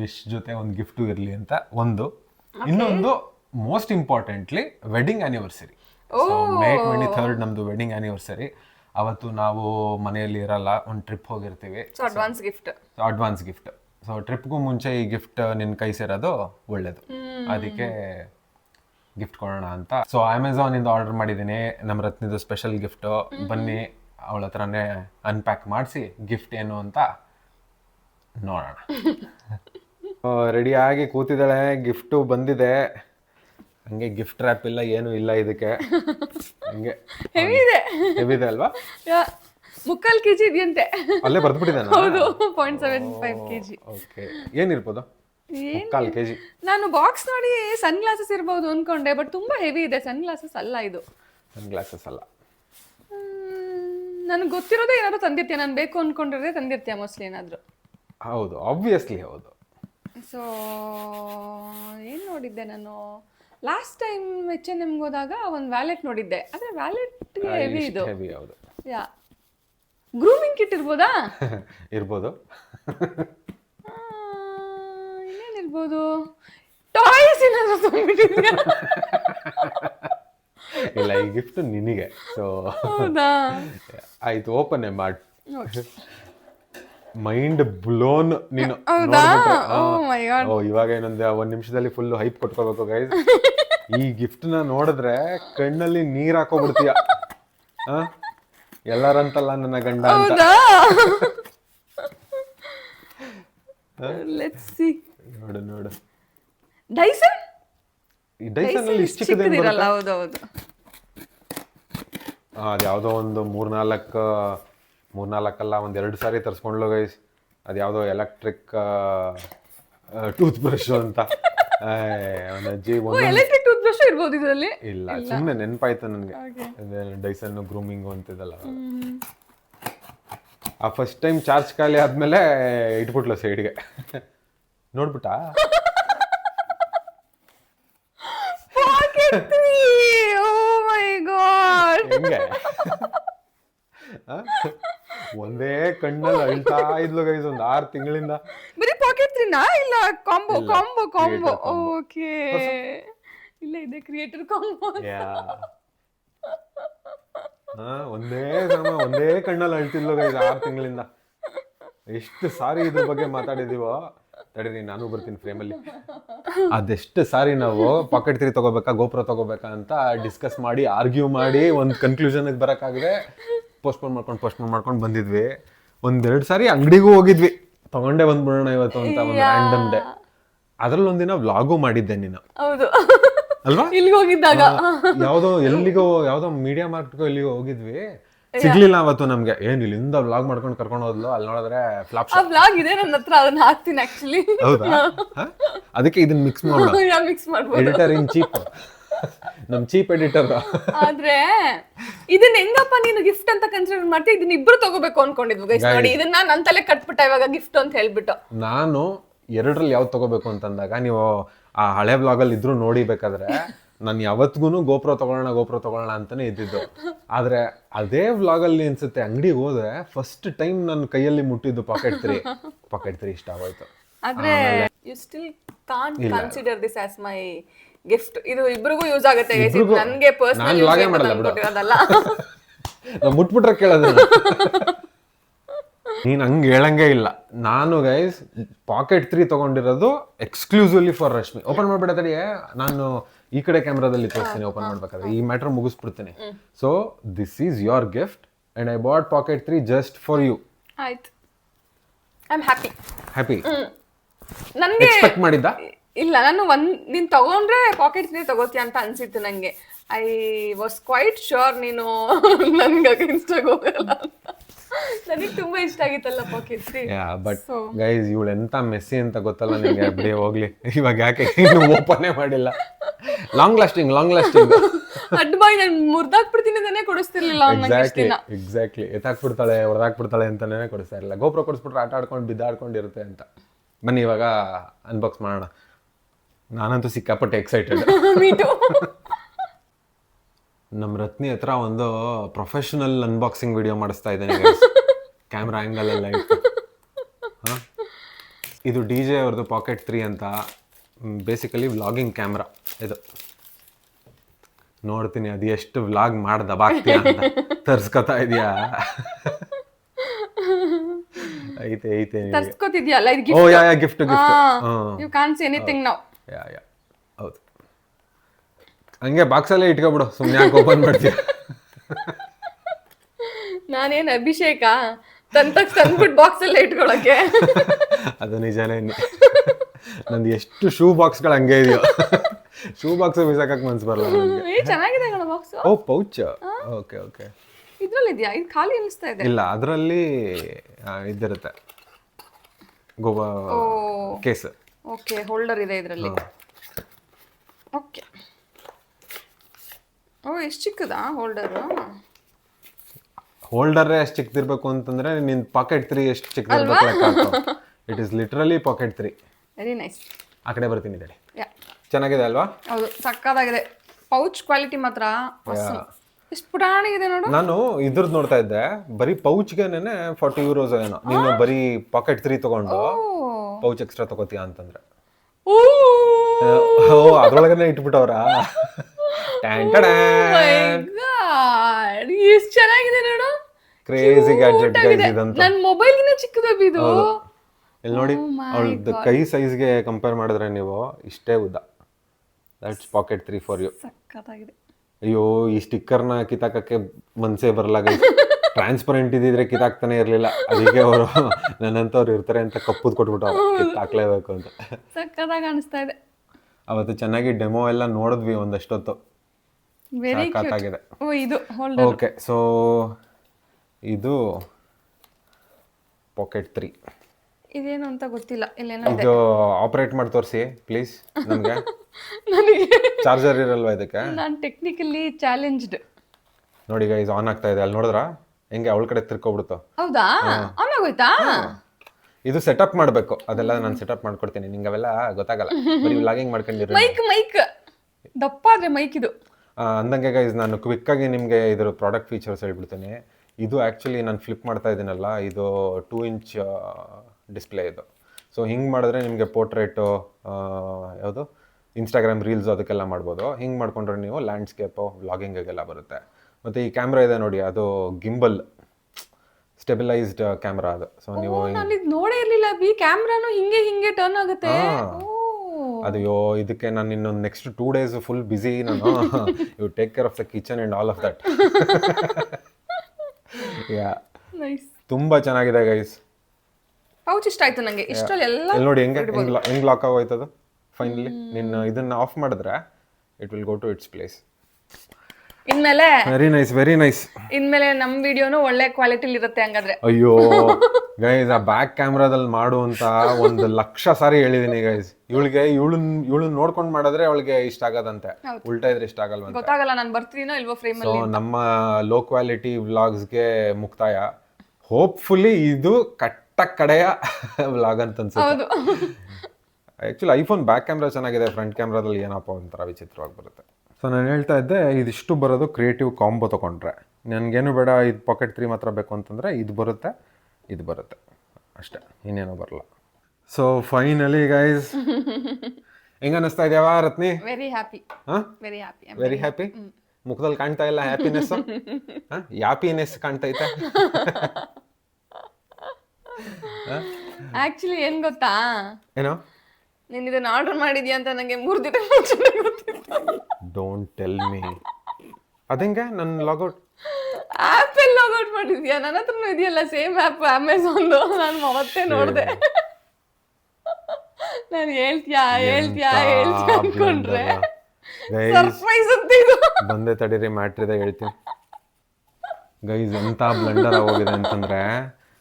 S2: ವಿಶ್ ಜೊತೆ ಒಂದು ಗಿಫ್ಟು ಇರಲಿ ಅಂತ ಒಂದು. ಇನ್ನೊಂದು most importantly wedding anniversary May twenty third ನಮ್ದು ವೆಡ್ಡಿಂಗ್ ಆನಿವರ್ಸರಿ ಅವತ್ತು ನಾವು ಮನೆಯಲ್ಲಿ ಇರಲ್ಲ ಒಂದು ಟ್ರಿಪ್ ಹೋಗಿರ್ತೀವಿ.
S1: Advance gift
S2: advance gift so ಟ್ರಿಪ್ಗೂ ಮುಂಚೆ ಈ ಗಿಫ್ಟ್ ನಿನ್ನ ಕೈ ಸೇರೋದು ಒಳ್ಳೇದು. ಅದಕ್ಕೆ ಗಿಫ್ಟ್ ಕೊಡೋಣ ಅಂತ. ಸೊ ಅಮೆಝಾನ್ ಇಂದ ಆರ್ಡರ್ ಮಾಡಿದ್ದೀನಿ. ನಮ್ಮ ರತ್ನಿದು ಸ್ಪೆಷಲ್ ಗಿಫ್ಟ್ ಬನ್ನಿ ಅವಳ ಹತ್ರನೇ ಅನ್ಪ್ಯಾಕ್ ಮಾಡಿಸಿ ಗಿಫ್ಟ್ ಏನು ಅಂತ ನೋಡೋಣ. <laughs> ರೆಡಿ ಆಗಿ ಕೂತಿದ್ದಾಳೆ. ಗಿಫ್ಟು ಬಂದಿದೆ. ಹಂಗೆ ಗಿಫ್ಟ್ ರ್ಯಾಪ್ ಇಲ್ಲ ಏನು ಇಲ್ಲ ಇದಕ್ಕೆ. <laughs> ಹಂಗೆ
S1: ಹೆವಿ ಇದೆ.
S2: ಹೆವಿದೆ ಅಲ್ವಾ?
S1: ಮುಕ್ಕಾಲ್ ಕೆಜಿ ಇದೆಯಂತೆ.
S2: ಅಲ್ಲೇ ಬರ್ದ್ಬಿಟ್ಟಿದ್ದಾನೆ
S1: ಹೌದು point seven five kg.
S2: Okay. ಏನಿರ್ಬೋದು? ಕಾಲ್ ಕೆ ಜಿ
S1: ನಾನು ಬಾಕ್ಸ್ ನೋಡಿ ಸನ್ ಗ್ಲಾಸಸ್ ಇರ್ಬೋದು ಅನ್ಕೊಂಡೆ ಬಟ್ ತುಂಬಾ ಹೆವಿ ಇದೆ ಸನ್ ಗ್ಲಾಸಸ್ ಅಲ್ಲ ಇದು.
S2: ಸನ್ ಗ್ಲಾಸಸ್ ಅಲ್ಲ
S1: ನನಗೆ ಗೊತ್ತಿರೋದೆ ಏನಾದ್ರು ತಂದಿರ್ತೀಯ? ನಾನು ಬೇಕು ಅನ್ಕೊಂಡಿರೋದೇ ತಂದಿರ್ತೀಯ ಮೋಸ್ಟ್ಲಿ ಏನಾದರೂ?
S2: ಹೌದು ಆಬ್ವಿಯಸ್ಲಿ ಹೌದು.
S1: ಸೊ ಏನು ನೋಡಿದ್ದೆ ನಾನು? ಲಾಸ್ಟ್ ಟೈಮ್ ಎಚ್ ಎನ್ ಎಮ್ಗೆ ಹೋದಾಗ ಒಂದು ವ್ಯಾಲೆಟ್ ನೋಡಿದ್ದೆ. ಆದರೆ ವ್ಯಾಲೆಟ್ಗೆ ಹೆವಿ ಇದು.
S2: ಹೆವಿ ಹೌದು.
S1: ಯಾ ಗ್ರೂಮಿಂಗ್ ಕಿಟ್ ಇರ್ಬೋದಾ? <laughs>
S2: ಇರ್ಬೋದು.
S1: ಆ, ಇನ್ನೇನಿರ್ಬೋದು ಟಾಯ್ಸ್ ಏನಾದ್ರು ತಂದ್ಬಿಟ್ಟಿದ್ಯಾ?
S2: ಇಲ್ಲ ಈ ಗಿಫ್ಟ್ ನಿನಗೆ. ಸೊ
S1: ಹೌದಾ?
S2: ಆಯ್ತು ಓಪನ್ ಮಾಡಿ.
S1: Okay.
S2: ಮೈಂಡ್ ಬ್ಲೋನ್ ನೀನು
S1: ಹೌದಾ?
S2: ನೋಡ್ಬಿಟ್ರೆ, ಆ,
S1: ಓ ಮೈ ಗಾಡ್
S2: ಓ ಇವಾಗ ಏನಂದ್ರೆ ಒಂದ್ ನಿಮಿಷದಲ್ಲಿ ಫುಲ್ ಹೈಪ್ ಕೊಟ್ಕೋಬೇಕು ಗೈಸ್ <laughs> ಈ ಗಿಫ್ಟ್ನ ನೋಡಿದ್ರೆ ಕಣ್ಣಲ್ಲಿ ನೀರ್ ಹಾಕೋಬಿಡ್ತೀಯ. ಆ? ಎಲ್ಲರಂತಲ್ಲ ನನ್ನ ಗಂಡ ಅಂತ.
S1: ಹೌದಾ? ಲೆಟ್ಸ್ ಸಿ
S2: ನೋಡು ನೋಡು.
S1: ಡೈಸನ್
S2: ಈ ಡೈಸನ್ ಅಲ್ಲಿ ಇಷ್ಟು ಚಿಕ್ಕದೇನ್
S1: ಚಿಕ್ಕದಿರಲ್ಲ ಹೌದು ಹೌದು
S2: ಆ, ಅದ್ಯಾವುದೋ ಒಂದು ಮೂರ್ನಾಲ್ಕು ಮೂರ್ನಾಲ್ಕಲ್ಲ ಒಂದ್ ಎರಡು ಸಾರಿ ತರಿಸ್ಕೊಂಡ್ಲು ಗೈಸ್ ಅದ್ಯಾವುದೋ ಎಲೆಕ್ಟ್ರಿಕ್ ಟೂತ್ ಬ್ರಷ್ ಅಂತ. ಅವನ ಅಜ್ಜಿ ಒಂದು
S1: ಎಲೆಕ್ಟ್ರಿಕ್ ಇರ್ಬೋದು ಇದರಲ್ಲಿ
S2: ಇಲ್ಲ ಸುಮ್ಮನೆ ನೆನಪಾಯ್ತು ನನಗೆ. ಡೈಸನ್ ಗ್ರೂಮಿಂಗ್ ಅಂತಿದಲ್ಲ ಆ ಫಸ್ಟ್ ಟೈಮ್ ಚಾರ್ಜ್ ಖಾಲಿ ಆದ್ಮೇಲೆ ಇಟ್ಬಿಟ್ಲ ಸೈಡ್ಗೆ. ನೋಡ್ಬಿಟ್ಟ? ಹೆಂಗೆ? ಒಂದೇ ಕಣ್ಣಲ್ಲಿ ಅಳ್ತಾ ಇದ್ಲು ಗೈಸ್ ಒಂದ್ ಆರು ತಿಂಗಳಿಂದ.
S1: ಬರೀ ಪಾಕೆಟ್ ತ್ರೀನಾ ಇಲ್ಲ ಕಾಂಬೋ ಕಾಂಬೋ ಕಾಂಬೋ ಓಕೆ ಇಲ್ಲೇ ಇದೆ ಕ್ರಿಯೇಟರ್
S2: ಹಾ ಒಂದೇ ಸಮ ಒಂದೇ ಕಣ್ಣಲ್ಲಿ ಅಳ್ತಿದ್ಲು ಗೈಸ್ ಆರು ತಿಂಗಳಿಂದ. ಎಷ್ಟು ಸಾರಿ ಇದ್ರ ಬಗ್ಗೆ ಮಾತಾಡಿದೀವೋ. ತಡೀರಿ ನಾನು ಬರ್ತೀನಿ ಫ್ರೇಮಲ್ಲಿ ಅದೆಷ್ಟು ಸಾರಿ ನಾವು ಪಾಕೆಟ್ ತ್ರೀ ತಗೋಬೇಕಾ ಗೋಪುರ ತಗೋಬೇಕಾ ಅಂತ ಡಿಸ್ಕಸ್ ಮಾಡಿ ಆರ್ಗ್ಯೂ ಮಾಡಿ ಒಂದು ಕನ್ಕ್ಲೂಷನ್ಗೆ ಬರೋಕ್ಕಾಗದೆ. ಪೋಸ್ಟ್ಪೋನ್ ಮಾಡ್ಕೊಂಡು ಪೋಸ್ಟ್ಪೋನ್ ಮಾಡ್ಕೊಂಡು ಬಂದಿದ್ವಿ. ಒಂದೆರಡು ಸಾರಿ ಅಂಗಡಿಗೂ ಹೋಗಿದ್ವಿ. ತಗೊಂಡೇ ಬಂದ್ಬಿಡೋಣ ಇವತ್ತು ಅಂತ ಒಂದು ರ್ಯಾಂಡಮ್ ಡೇ ಅದ್ರಲ್ಲಿ ಒಂದಿನ ವ್ಲಾಗು ಮಾಡಿದ್ದೆ ನೀನು
S1: ಹೌದು.
S2: ಅಲ್ವಾ?
S1: ಇಲ್ಲಿಗೆ ಹೋಗಿದ್ದಾಗ.
S2: ಯಾವ್ದೋ ಎಲ್ಲಿಗೋ ಯಾವ್ದೋ ಮೀಡಿಯಾ ಮಾರ್ಕೆಟ್ಗೋ ಎಲ್ಲಿಗೋ ಹೋಗಿದ್ವಿ. ಸಿಗ್ಲಿಲ್ಲ ಅವತ್ತು ನಮ್ಗೆ. ಏನ್ ಇಲ್ಲಿಂದ ವ್ಲಾಗ್ ಮಾಡ್ಕೊಂಡು ಕರ್ಕೊಂಡು ಹೋದ್ಲು? ಅಲ್ಲಿ ನೋಡಿದ್ರೆ ಫ್ಲಾಪ್
S1: ಆ ಬ್ಲಾಗ್ ಇದೆ ನನ್ನ ಹತ್ರ ಅದನ್ನ ಹಾಕ್ತೀನಿ ಆಕ್ಚುಲಿ
S2: ಹೌದಾ? ಹ? ಅದಕ್ಕೆ ಇದನ್ನ ಮಿಕ್ಸ್ ಮಾಡೋಣ. <laughs>
S1: ಮಿಕ್ಸ್ ಮಾಡ್ಬೋದು.
S2: ಎಡಿಟರ್ ಇನ್ ಚೀಪ್ ನಮ್ ಚೀಪ್ ಎಡಿಟರ್
S1: ಆದ್ರೆ ಇದನ್ನ ಹೆಂಗಪ್ಪ ನೀನು ಗಿಫ್ಟ್ ಅಂತ ಕನ್ಸಿಡರ್ ಮಾಡ್ತಿ ಇದನ್ನ ಇಬ್ರು ತಗೋಬೇಕು ಅನ್ಕೊಂಡಿದ್ವಿ ಗೈಸ್ ನೋಡಿ ಇದನ್ನ ನನ್ನ ತಲೆ ಕಟ್ಬಿಟ್ಟ ಇವಾಗ ಗಿಫ್ಟ್ ಅಂತ ಹೇಳ್ಬಿಟ್ಟು.
S2: ನಾನು ಎರಡರಲ್ಲಿ ಯಾವ್ದು ತಗೋಬೇಕು ಅಂತಂದಾಗ ನೀವು ಆ ಹಳೆ ವ್ಲಾಗಲ್ಲಿ ಇದ್ರು ನೋಡಿಬೇಕಾದ್ರೆ ನಾನು ಯಾವತ್ತಿಗೂ ಗೋಪುರ ತಗೊಳ್ಳೋಣ ಗೋಪುರ ತಗೊಳ್ಳೋಣ ಅಂತಾನೆ ಇದ್ದಿದ್ದು. ಆದ್ರೆ ಅದೇ ವ್ಲಾಗಲ್ಲಿ ಅನ್ಸುತ್ತೆ ಅಂಗಡಿಗೆ ಹೋದ್ರೆ ಫಸ್ಟ್ ಟೈಮ್ ನನ್ನ ಕೈಯಲ್ಲಿ ಮುಟ್ಟಿದ್ದು ಪಾಕೆಟ್ ತ್ರೀ ಪಾಕೆಟ್ ತ್ರೀ ಇಷ್ಟ ಆಗೋಯ್ತು.
S1: ಆದ್ರೆ you still con consider this as my gift ಇದು ಇಬ್ರಿಗೂ ಯೂಸ್ ಆಗುತ್ತೆ ನನಗೆ ಪರ್ಸನಲ್
S2: ಯೂಸ್ ಮಾಡಲ್ಲ ಮುಟ್ಬಿಟ್ರೆ ಕೇಳೋದು ನೀನ್ ಹಂಗೆ ಹೇಳಂಗೆ ಇಲ್ಲ. ನಾನು ಗೈಸ್ ಪಾಕೆಟ್ ತ್ರೀ ತಗೊಂಡಿರೋದು ಎಕ್ಸ್ಕ್ಲೂಸಿವ್ಲಿ ಫಾರ್ ರಶ್ಮಿ. ಓಪನ್ ಮಾಡ್ಬೇಡ ನಾನು ಈ ಕಡೆ ಕ್ಯಾಮ್ರಾದಲ್ಲಿ ತೋರಿಸ್ತೀನಿ ಓಪನ್ ಮಾಡ್ಬೇಕಾದ್ರೆ. ಈ matter ಮುಗಿಸ್ಬಿಡ್ತೀನಿ. So this is your gift and I bought pocket three just for you
S1: ಆಯ್ತು. ಐ ಆಮ್ ಹ್ಯಾಪಿ
S2: ಹ್ಯಾಪಿ
S1: ನನಗೆ
S2: ಎಕ್ಸ್ಪೆಕ್ಟ್ ಮಾಡಿದ್ದ?
S1: ಇಲ್ಲ ನಾನು ಒಂದ್ ನೀನು ತಗೊಂಡ್ರೆ ಪಾಕೆಟ್ ತ್ರೀ ತಗೋತೀಯ ಅಂತ ಅನ್ಸಿತ್ತು ನನಗೆ ಐ ವಾಸ್ ಕ್ವೈಟ್ ಶೋರ್ ನೀನು ನನ್ಗೆ ಅಗೇನ್ಸ್ಟ್ ಹೋಗಲ್ಲ ನನಗೆ ತುಂಬಾ ಇಷ್ಟ ಆಗಿತ್ತಲ್ಲ
S2: ಬಟ್ ಗೈಸ್ ಇವಳು ಎಂತ ಮೆಸ್ಸಿ ಅಂತ ಗೊತ್ತಲ್ಲ ನಿಮಗೆ? ಹೋಗ್ಲಿ. ಇವಾಗ ಯಾಕೆ ಓಪನ್ ಮಾಡಿಲ್ಲ? ಲಾಂಗ್ ಲಾಸ್ಟಿಂಗ್ ಲಾಂಗ್ ಲಾಸ್ಟಿಂಗ್
S1: ಅಡ್ ಬಾಯ್ ನಾನು ಮುರ್ದಾಕ್ಬಿಡ್ತೀನಿ ಅಂತಾನೆ ಕೊಡಿಸ್ತಿರ್ಲಿಲ್ಲ
S2: ಎಕ್ಸಾಕ್ಟ್ಲಿ
S1: ಎತ್ತಾಕ್
S2: ಎಕ್ಸಾಕ್ಟ್ಲಿ ಎತ್ತಾಕ್ಬಿಡ್ತಾಳೆ ಹೊಡೆದಾಕ್ಬಿಡ್ತಾಳೆ ಅಂತಾನೆ ಕೊಡಿಸ್ತಾ ಇರಲಿಲ್ಲ ಗೋಪುರ ಕೊಡಿಸ್ಬಿಟ್ರೆ ಆಟ ಆಡ್ಕೊಂಡು ಬಿದ್ದಾಡ್ಕೊಂಡಿರುತ್ತೆ ಅಂತ. ಬನ್ನಿ ಇವಾಗ ಅನ್ಬಾಕ್ಸ್ ಮಾಡೋಣ. ನಾನಂತೂ ಸಿಕ್ಕಾಪಟ್ಟೆ ಎಕ್ಸೈಟೆಡ್ <laughs> ನಮ್ಮ ರತ್ನಿ ಹತ್ರ ಒಂದು ಪ್ರೊಫೆಷನಲ್ ಅನ್ಬಾಕ್ಸಿಂಗ್ ವಿಡಿಯೋ ಮಾಡಿಸ್ತಾ ಇದ್ದೇನೆ ಕ್ಯಾಮ್ರಾ ಆ್ಯಂಗಲ್ ಎಲ್ಲ ಇಟ್ಟು ಹಾ? ಇದು ಡಿ ಜೆ ಅವ್ರದ್ದು ಪಾಕೆಟ್ ತ್ರೀ ಅಂತ ಬೇಸಿಕಲಿ ವ್ಲಾಗಿಂಗ್ ಕ್ಯಾಮ್ರಾ ಇದು. ನೋಡ್ತೀನಿ ಅದು ಎಷ್ಟು ವ್ಲಾಗ್ ಮಾಡ್ದ ದಬಾಕ್ತೀಯ ಅಂತ. <laughs> ತರ್ಸ್ಕೊತಾ ಇದೆಯಾ? ಐತೆ ಐತೆ.
S1: ತರ್ಸ್ಕೊತಿದ್ಯಲ್ಲ ಇದು
S2: ಓ yeah yeah gift gift
S1: you can say anything now
S2: yeah yeah. ಹಂಗೆ ಬಾಕ್ಸಲ್ಲೇ ಇಟ್ಕೊಬಿಡು ಸುಮ್ಮನೆ ಯಾಕೆ ಓಪನ್ ಮಾಡ್ತೀಯ?
S1: ನಾನೇನು ಅಭಿಷೇಕ? ತಂತಕ್ ತಂದ್ಬಿಟ್ಟು ಬಾಕ್ಸ್ ಎಲ್ಲ ಇಟ್ಕೊಳಕ್ಕೆ.
S2: ಅದು ನಿಜಾನೇ. ನಂದು ಎಷ್ಟು ಶೂ ಬಾಕ್ಸ್ಗಳು ಹಂಗೆ ಇದೆಯೋ. ಶೂ ಬಾಕ್ಸ್ ಬಿಸಾಕಕ್ಕೆ ಮನ್ಸು ಬರಲ್ಲ ನನಗೆ.
S1: ಏ ಚೆನ್ನಾಗಿದೆ ಕಣ ಬಾಕ್ಸ್
S2: ಓ ಪೌಚ್ ಓಕೆ ಓಕೆ.
S1: ಇದ್ರಲ್ಲಿ ಇದೆಯಾ ಇದು ಖಾಲಿ ಅನಿಸ್ತಾ ಇದೆ.
S2: ಇಲ್ಲ ಅದರಲ್ಲಿ ಇದಿರುತ್ತೆ ಗೋವಾ ಕೇಸ್.
S1: ಓಕೆ ಹೋಲ್ಡರ್ ಇದೆ ಇದರಲ್ಲಿ. ಓಕೆ. ಓ ಎಷ್ಟು ಚಿಕ್ಕದಾ ಹೋಲ್ಡರ್?
S2: ಹೋಲ್ಡರ್ ಎಷ್ಟು ಚಿಕ್ಕದಿರ್ಬೇಕು ಅಂತಂದ್ರೆ ನಿನ್ ಪಾಕೆಟ್ ತ್ರೀ ಎಷ್ಟು ಚಿಕ್ಕದಿರ್ಬೇಕು it is literally pocket three
S1: very nice
S2: ಆ ಕಡೆ ಬರ್ತೀನಿ
S1: ಇದೆ
S2: ಚೆನ್ನಾಗಿದೆ ಅಲ್ವಾ?
S1: ಹೌದು ಸಕ್ಕದಾಗಿದೆ. ಪೌಚ್ ಕ್ವಾಲಿಟಿ ಮಾತ್ರ ಎಷ್ಟು ಪುಟಾಣಿಗಿದೆ ನೋಡು.
S2: ನಾನು ಇದ್ರದ್ದು ನೋಡ್ತಾ ಇದ್ದೆ. ಬರೀ ಪೌಚ್ಗೆನೆ ಫಾರ್ಟಿ ಯೂರೋಸ್ ಏನೋ. ನೀನು ಬರೀ ಪಾಕೆಟ್ ತ್ರೀ ತಗೊಂಡು ಪೌಚ್ ಎಕ್ಸ್ಟ್ರಾ ತಗೋತೀಯ ಅಂತಂದ್ರೆ.
S1: ಓ
S2: ಅದ್ರೊಳಗನೆ ಇಟ್ಬಿಟ್ಟವ್ರ?
S1: ಎಷ್ಟು ಚೆನ್ನಾಗಿದೆ ನೋಡು?
S2: ಕ್ರೇಜಿ ಇದಂತ.
S1: ನನ್ನ ಮೊಬೈಲ್ಗಿನ ಚಿಕ್ಕದಬ್ಬಿ ಇದು.
S2: ಇಲ್ಲಿ ನೋಡಿ
S1: Oh
S2: ಅವಳದ್ದು ಕೈ ಸೈಜ್ಗೆ ಕಂಪೇರ್ ಮಾಡಿದ್ರೆ ನೀವು ಇಷ್ಟೇ ಉದ್ದ. That's pocket three for you
S1: ಸಕ್ಕತ್ತಾಗಿದೆ
S2: ಅಯ್ಯೋ ಈ ಸ್ಟಿಕ್ಕರ್ನ ಕಿತ್ತಾಕಕ್ಕೆ ಮನ್ಸೇ ಬರಲ್ಲ ಟ್ರಾನ್ಸ್ಪರೆಂಟ್ ಇದ್ದಿದ್ರೆ ಕಿತ್ತಾಕ್ತಾನೆ ಇರಲಿಲ್ಲ. ಅದಕ್ಕೆ ಅವರು <laughs> ನನ್ನಂತವ್ರು ಇರ್ತಾರೆ ಅಂತ ಕಪ್ಪುದ್ ಕೊಟ್ಬಿಟ್ಟು ಕಿತ್ತಾಕ್ಲೇಬೇಕು ಅಂತ.
S1: ಸಕ್ಕತ್ತಾಗಿ ಅನಿಸ್ತಾ ಇದೆ.
S2: ಅವತ್ತು ಚೆನ್ನಾಗಿ ಡೆಮೋ ಎಲ್ಲ ನೋಡಿದ್ವಿ ಒಂದಷ್ಟೊತ್ತು. ಸಾಕಾಗಿದೆ
S1: ಓ ಇದು ಹೋಲ್ಡರ್
S2: ಓಕೆ ಸೊ ಇದು ಪಾಕೆಟ್ ತ್ರೀ
S1: ಇದೇನು ಅಂತ ಗೊತ್ತಿಲ್ಲ ಇಲ್ಲೇನೋ ಇದೆ.
S2: ಇದು ಆಪರೇಟ್ ಮಾಡಿ ತೋರಿಸಿ ಪ್ಲೀಸ್ ನಮಗೆ.
S1: ನನಗೆ.
S2: ಚಾರ್ಜರ್ ಇರಲ್ವಾ ಇದಕ್ಕೆ?
S1: ನಾನು ಟೆಕ್ನಿಕಲಿ ಚಾಲೆಂಜ್ಡ್
S2: ನೋಡಿ ಗೈಸ್ ಆನ್ ಆಗ್ತಾ ಇದೆ. ಅಲ್ಲಿ ನೋಡಿದ್ರಾ? ಹೆಂಗೆ ಅವಳ ಕಡೆ ತಿರ್ಕೊಬಿಡ್ತು
S1: ಹೌದಾ? ಆನ್ ಆಗೋಯ್ತಾ?
S2: ಇದು ಸೆಟಪ್ ಮಾಡಬೇಕು. ಅದೆಲ್ಲ ನಾನು ಸೆಟಪ್ ಮಾಡ್ಕೊಡ್ತೀನಿ. ನಿಂಗೆ ಅವೆಲ್ಲ ಗೊತ್ತಾಗಲ್ಲ. ಬರೀ ವ್ಲಾಗಿಂಗ್ ಮಾಡ್ಕೊಂಡಿರೋ
S1: ಮೈಕ್ ಮೈಕ್ ದಪ್ಪ ಆದ್ರೆ ಮೈಕ್ ಇದು.
S2: ಅಂದಂಗೆ ಗೈಸ್ ನಾನು ಕ್ವಿಕ್ಕಾಗಿ ನಿಮಗೆ ಇದರ ಪ್ರಾಡಕ್ಟ್ ಫೀಚರ್ಸ್ ಹೇಳ್ಬಿಡ್ತೀನಿ. ಇದು ಆ್ಯಕ್ಚುಲಿ ನಾನು ಫ್ಲಿಪ್ ಮಾಡ್ತಾ ಇದ್ದೀನಲ್ಲ ಇದು ಟೂ ಇಂಚ್ ಡಿಸ್ಪ್ಲೇ ಇದು. ಸೊ ಹಿಂಗೆ ಮಾಡಿದ್ರೆ ನಿಮಗೆ ಪೋರ್ಟ್ರೇಟು ಯಾವುದು? ಇನ್ಸ್ಟಾಗ್ರಾಮ್ ರೀಲ್ಸ್ ಅದಕ್ಕೆಲ್ಲ ಮಾಡ್ಬೋದು. ಹಿಂಗೆ ಮಾಡ್ಕೊಂಡ್ರೆ ನೀವು ಲ್ಯಾಂಡ್ಸ್ಕೇಪು ವ್ಲಾಗಿಂಗಿಗೆಲ್ಲ ಬರುತ್ತೆ. ಮತ್ತು ಈ ಕ್ಯಾಮ್ರಾ ಇದೆ ನೋಡಿ ಅದು ಗಿಂಬಲ್ ಸ್ಟೆಬಿಲೈಸ್ಡ್ ಕ್ಯಾಮ್ರಾ ಅದು. ಸೊ ನೀವು
S1: ನೋಡೇ ಇರಲಿಲ್ಲ ಬಿ ಕ್ಯಾಮ್ರಾನು ಹಿಂಗೆ ಹಿಂಗೆ ಟರ್ನ್ ಆಗುತ್ತೆ.
S2: ಹಾ.
S1: ಓ.
S2: ಅದು ಯೋ ಇದಕ್ಕೆ ನಾನು ಇನ್ನೊಂದು next two days full busy ನಾನು. You take care of the kitchen and all of that yeah
S1: nice
S2: ತುಂಬ ಚೆನ್ನಾಗಿದೆ ಗೈಸ್
S1: ಪೌಚ್ ಇಷ್ಟ ಆಯ್ತು ನನಗೆ ಇಷ್ಟರಲ್ಲಿ ಎಲ್ಲ
S2: ನೋಡಿ ಹೆಂಗ್ ಹೆಂಗ್ ಲಾಕ್ ಆಗೋಯ್ತದು? ಫೈನಲಿ ನಿನ್ನ ಇದನ್ನ ಆಫ್ ಮಾಡಿದ್ರೆ it will go to its place
S1: ಇನ್ಮೇಲೆ
S2: ವೆರಿ ನೈಸ್ ವೆರಿ ನೈಸ್
S1: ಇನ್ಮೇಲೆ ನಮ್ಮ ವಿಡಿಯೋನು ಒಳ್ಳೆ ಕ್ವಾಲಿಟಿಲಿ ಇರುತ್ತೆ ಹಂಗಾದ್ರೆ.
S2: ಅಯ್ಯೋ. <laughs> ಗೈಸ್ ಆ ಬ್ಯಾಕ್ ಕ್ಯಾಮ್ರಾದಲ್ಲಿ ಮಾಡು ಅಂತ ಒಂದು <laughs> ಲಕ್ಷ ಸಾರಿ ಹೇಳಿದೀನಿ ಗೈಸ್ ಇವಳಿಗೆ ಇವಳನ್ ಇವಳನ್ನ ನೋಡ್ಕೊಂಡು ಮಾಡಿದ್ರೆ ಅವಳಿಗೆ ಇಷ್ಟ ಆಗದಂತೆ. ಉಲ್ಟಾ ಇದ್ರೆ ಇಷ್ಟ ಆಗಲ್ವಂತೆ.
S1: ಗೊತ್ತಾಗಲ್ಲ ನಾನು ಬರ್ತೀನೋ ಇಲ್ವೋ ಫ್ರೇಮ್
S2: ಸೊ ನಮ್ಮ ಲೋ ಕ್ವಾಲಿಟಿ ವ್ಲಾಗ್ಸ್ಗೆ ಮುಕ್ತಾಯ. ಹೋಪ್ಫುಲಿ ಇದು ಕಟ್ಟ ಕಡೆಯ <laughs> ವ್ಲಾಗ್ ಅಂತ ಅನ್ಸುತ್ತೆ. ಆ್ಯಕ್ಚುಲಿ ಐಫೋನ್ ಬ್ಯಾಕ್ ಕ್ಯಾಮ್ರಾ ಚೆನ್ನಾಗಿದೆ ಫ್ರಂಟ್ ಕ್ಯಾಮ್ರಾದಲ್ಲಿ ಏನಪ್ಪ ಒಂಥರ ವಿಚಿತ್ರವಾಗಿ ಬರುತ್ತೆ. ಸೊ ನಾನು ಹೇಳ್ತಾ ಇದ್ದೆ ಇದಿಷ್ಟು ಬರೋದು ಕ್ರಿಯೇಟಿವ್ ಕಾಂಬೋ ತೊಗೊಂಡ್ರೆ. ನನಗೇನು ಬೇಡ ಇದು ಪಾಕೆಟ್ ತ್ರೀ ಮಾತ್ರ ಬೇಕು ಅಂತಂದರೆ ಇದು ಬರುತ್ತೆ. ಇದು ಬರುತ್ತೆ. ಅಷ್ಟೇ. ಇನ್ನೇನೋ ಬರಲ್ಲ. ಸೊ ಫೈನಲಿ ಗೈಸ್ ಹೆಂಗ ಅನಿಸ್ತಾ ಇದೆಯಾ ರತ್ನಿ?
S1: ವೆರಿ ಹ್ಯಾಪಿ
S2: ಹಾಂ?
S1: ವೆರಿ ಹ್ಯಾಪಿ
S2: ವೆರಿ ಹ್ಯಾಪಿ ಮುಖದಲ್ಲಿ ಕಾಣ್ತಾ ಇಲ್ಲ ಹ್ಯಾಪಿನೆಸ್ ಯಾಪಿನೆಸ್ ಕಾಣ್ತೈತೆ.
S1: ಆಕ್ಚುಲಿ ಏನ್ ಗೊತ್ತಾ?
S2: ಏನೋ?
S1: ನೀನ್ ಇದನ್ನ ಆರ್ಡರ್ ಮಾಡಿದ್ಯಾ ಅಂತ ನಂಗೆ ಮೂರು ದಿನ
S2: ಡೋಂಟ್ ಟೆಲ್ ಮೀ ಅದಂಗೆ ನನ್ನ ಲಾಗೌಟ್
S1: ಆಪ್ ಲಾಗ್ ಲಾಗೌಟ್ ಮಾಡಿದ್ಯಾ? ನನ್ನ ಹತ್ರನೂ ಇದೆಯಲ್ಲ ಸೇಮ್ ಆಪ್ ಅಮೆಝಾನ್ದು ನಾನು ಅವತ್ತೇ ನೋಡಿದೆ. ನಾನು ಹೇಳ್ತೀಯಾ ಹೇಳ್ತೀಯಾ ಹೇಳ್ತೀಯ ಅನ್ಕೊಂಡ್ರೆ. ಸರ್ಪ್ರೈಸ್ ಅಂತ ಇದು.
S2: ಬಂದೆ ತಡೀರಿ ಮ್ಯಾಟ್ರಿದ ಹೇಳ್ತೀನಿ. ಗೈಸ್ ಎಂತ ಬ್ಲಂಡರ್ ಆಗೋಗಿದೆ ಅಂತಂದ್ರೆ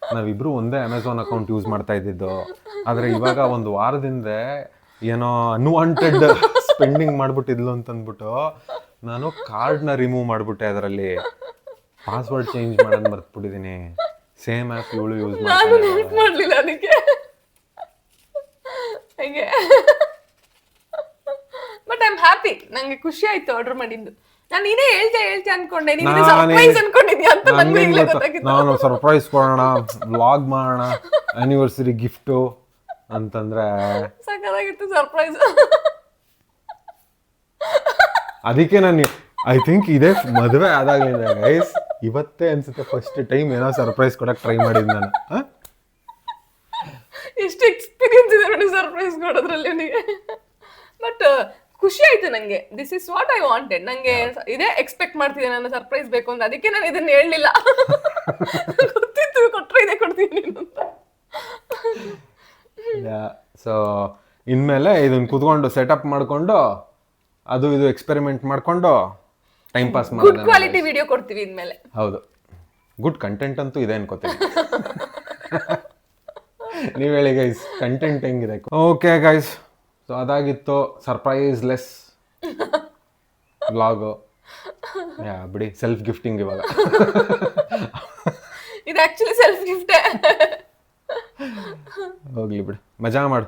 S2: ನಾವಿಬ್ರು ಒಂದೇ ಅಮೆಝಾನ್ ಅಕೌಂಟ್ ಯೂಸ್ ಮಾಡ್ತಾ ಇದ್ದಿದ್ದು. ಆದ್ರೆ ಇವಾಗ ಒಂದು ವಾರದಿಂದ ಏನೋ ಅನ್ವಾಂಟೆಡ್ ಸ್ಪೆಂಡಿಂಗ್ ಮಾಡ್ಬಿಟ್ಟಿದ್ಲು ಅಂತಂದ್ಬಿಟ್ಟು ನಾನು ಕಾರ್ಡ್ನ ರಿಮೂವ್ ಮಾಡ್ಬಿಟ್ಟೆ ಅದರಲ್ಲಿ. ಪಾಸ್ವರ್ಡ್ ಚೇಂಜ್ ಮಾಡೋದು ಮರ್ತ್ಬಿಟ್ಟಿದ್ದೀನಿ ಸೇಮ್ ಆ್ಯಪ್ ಇವಳು ಯೂಸ್
S1: ನಾನು ಹೆಲ್ಪ್ ಮಾಡ್ಲಿಲ್ಲ ಅದಕ್ಕೆ. ಹಾಗೆ. ಬಟ್ ಐ ಆಮ್ ಹ್ಯಾಪಿ ನಂಗೆ ಖುಷಿ ಆಯ್ತು ಆರ್ಡರ್ ಮಾಡಿದ್ದು. ನಾನು ನೀನೇ ಹೇಳ್ತೆ ಹೇಳ್ತೆ ಅನ್ಕೊಂಡೆ. ನೀನು
S2: ನಾನೇ-
S1: ಸರ್ಪ್ರೈಸ್ ಅನ್ಕೊಂಡಿದ್ಯಾ ಅಂತ ನನಗೆ
S2: ನನ್ಗೇನ್
S1: ಈಗಲೇ
S2: ಗೊತ್ತಾ?
S1: ಗೊತ್ತಾಗಿತ್ತು.
S2: ನಾನು ಸರ್ಪ್ರೈಸ್ ಕೊಡೋಣ ವ್ಲಾಗ್ ಮಾಡೋಣ ಆನಿವರ್ಸರಿ ಗಿಫ್ಟು ಅಂತಂದ್ರೆ
S1: ಸಕ್ಕತ್ತಾಗಿತ್ತು ಸರ್ಪ್ರೈಸ್
S2: ಅದಕ್ಕೆ ನಾನು ಐ ಥಿಂಕ್ ಇದೇ ಮದುವೆ ಆದಾಗಲಿಂದ ಗೈಸ್ ಇವತ್ತೇ ಅನ್ಸುತ್ತೆ ಫಸ್ಟ್ ಟೈಮ್ ಏನೋ ಸರ್ಪ್ರೈಸ್ ಕೊಡಕ್ಕೆ ಟ್ರೈ ಮಾಡಿದ್ ನಾನು. ಹ?
S1: ಎಷ್ಟು ಎಕ್ಸ್ಪೀರಿಯನ್ಸ್ ಇದೆ ನೋಡಿ ಸರ್ಪ್ರೈಸ್ ಕೊಡೋದ್ರಲ್ಲಿ ಅವನಿಗೆ ಬಟ್ ಖುಷಿ ಆಯ್ತು ನಂಗೆ. This is what I wanted ನಂಗೆ ಇದೇ ಎಕ್ಸ್ಪೆಕ್ಟ್ ಮಾಡ್ತಿದ್ದೆ ನಾನು ಸರ್ಪ್ರೈಸ್ ಬೇಕು ಅಂತ. ಅದಕ್ಕೆ ನಾನು ಇದನ್ನ ಹೇಳಲಿಲ್ಲ. <laughs> ಗೊತ್ತಿತ್ತು ಕೊಟ್ಟರೆ ಇದೇ ಕೊಡ್ತೀನಿ ಅಂತ. <laughs>
S2: ಸೊ ಇನ್ಮೇಲೆ ಇದನ್ನ ಕುತ್ಕೊಂಡು ಸೆಟಪ್ ಮಾಡಿಕೊಂಡು ಅದು ಇದು ಎಕ್ಸ್ಪೆರಿಮೆಂಟ್ ಮಾಡ್ಕೊಂಡು time pass
S1: good quality video ಕೊಡ್ತೀವಿ ಇನ್ಮೇಲೆ.
S2: ಹೌದು. ಗುಡ್ ಕಂಟೆಂಟ್ ಅಂತೂ ಇದೆ ಅನ್ಕೋತೀನಿ. ನೀವು ಹೇಳಿ ಗೈಸ್ ಕಂಟೆಂಟ್ ಹೆಂಗಿದೆ? ಓಕೆ ಗೈಸ್ ಸೊ ಅದಾಗಿತ್ತು ಸರ್ಪ್ರೈಸ್ ಲೆಸ್ ಬ್ಲಾಗು ಯಾ ಬಿಡಿ ಸೆಲ್ಫ್ ಗಿಫ್ಟಿಂಗ್ ಇವಾಗ. <laughs>
S1: ಇದು ಆಕ್ಚುಲಿ ಸೆಲ್ಫ್ ಗಿಫ್ಟೇ
S2: ಹೋಗ್ಲಿ ಬಿಡಿ. ಮಜಾ ಮಾಡು.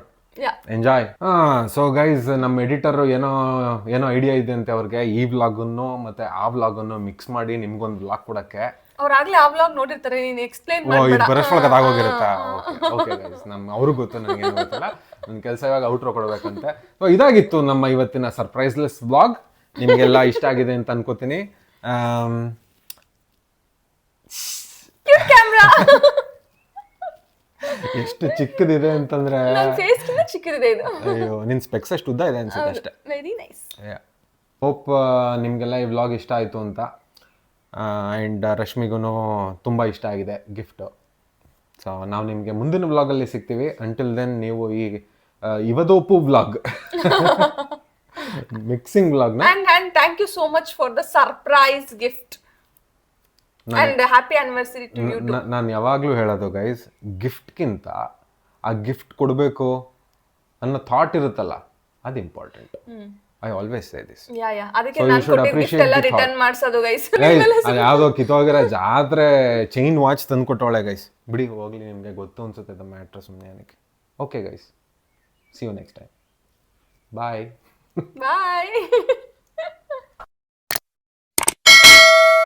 S2: ಎಂಜಾಯ್ ಹಾ ಸೊ ಗೈಸ್ ನಮ್ಮ ಎಡಿಟರ್ ಏನೋ ಏನೋ ಐಡಿಯಾ ಇದೆ ಅಂತೆ ಅವ್ರಿಗೆ. ಈ ವ್ಲಾಗನ್ನು ಮತ್ತೆ ಆ ವ್ಲಾಗನ್ನು ಮಿಕ್ಸ್ ಮಾಡಿ ನಿಮ್ಗೊಂದು ವ್ಲಾಗ್ ಕೊಡಕ್ಕೆ.
S1: ಅವ್ರಾಗ್ಲೇ ಆ ವ್ಲಾಗ್ ನೋಡಿರ್ತಾರೆ ನೀನು ಎಕ್ಸ್ಪ್ಲೈನ್
S2: ಓ ಇದು ಅದಾಗೋಗಿರುತ್ತಾ ಓಕೆ ಗೈಸ್ ನಮ್ಮ ಅವ್ರಿಗೂ ಗೊತ್ತು ನನಗೆ ಏನು ಗೊತ್ತಿಲ್ಲ. ನನ್ನ ಕೆಲಸ ಇವಾಗ ಔಟ್ರೋ ಕೊಡಬೇಕಂತೆ. ಸೊ ಇದಾಗಿತ್ತು ನಮ್ಮ ಇವತ್ತಿನ ಸರ್ಪ್ರೈಸ್ಲೆಸ್ ವ್ಲಾಗ್ ನಿಮಗೆಲ್ಲ ಇಷ್ಟ ಆಗಿದೆ ಅಂತ ಅನ್ಕೋತೀನಿ. <laughs> ಎಷ್ಟು ಚಿಕ್ಕದಿದೆ ಅಂತಂದ್ರೆ
S1: ಚಿಕ್ಕದಿದೆ ಇದು.
S2: ಅಯ್ಯೋ ನಿನ್ ಸ್ಪೆಕ್ಸ್ ಅಷ್ಟು ಉದ್ದ ಇದೆ ಅನ್ಸುತ್ತೆ ಅಷ್ಟೇ.
S1: ವೆರಿ ನೈಸ್
S2: ಹೋಪ್ ನಿಮಗೆಲ್ಲ ಈ ವ್ಲಾಗ್ ಇಷ್ಟ ಆಯಿತು ಅಂತ. ಆ್ಯಂಡ್ ರಶ್ಮಿಗೂ ತುಂಬ ಇಷ್ಟ ಆಗಿದೆ ಗಿಫ್ಟು ಸೊ ನಾವು ನಿಮಗೆ ಮುಂದಿನ ವ್ಲಾಗಲ್ಲಿ ಸಿಗ್ತೀವಿ. ಅಂಟಿಲ್ ದೆನ್ ನೀವು ಈ ಇವದೋಪು vlog mixing
S1: vlog thank you so much for the surprise gift and happy anniversary to you
S2: ನಾನು ಯಾವಾಗಲೂ ಹೇಳೋದು ಗೈಸ್ ಗಿಫ್ಟ್ಗಿಂತ ಆ ಗಿಫ್ಟ್ ಕೊಡಬೇಕು. ಅನ್ನೋ ಥಾಟ್ ಇರುತ್ತಲ್ಲ ಅದು important I always say this ಯಾವುದೋ ಕಿತ್ತೋಗಿರೋ ಜಾತ್ರೆ ಚೈನ್ ವಾಚ್ ತಂದು ಕೊಟ್ಟವಳೆ ಗೈಸ್ ಬಿಡಿ ಹೋಗ್ಲಿ ನಿಮಗೆ ಗೊತ್ತು ಅನ್ಸುತ್ತೆ ದ ಮ್ಯಾಟ್ರ್ ಸುಮ್ಮನೆ ಏನಕ್ಕೆ. Okay guys see you next time bye
S1: bye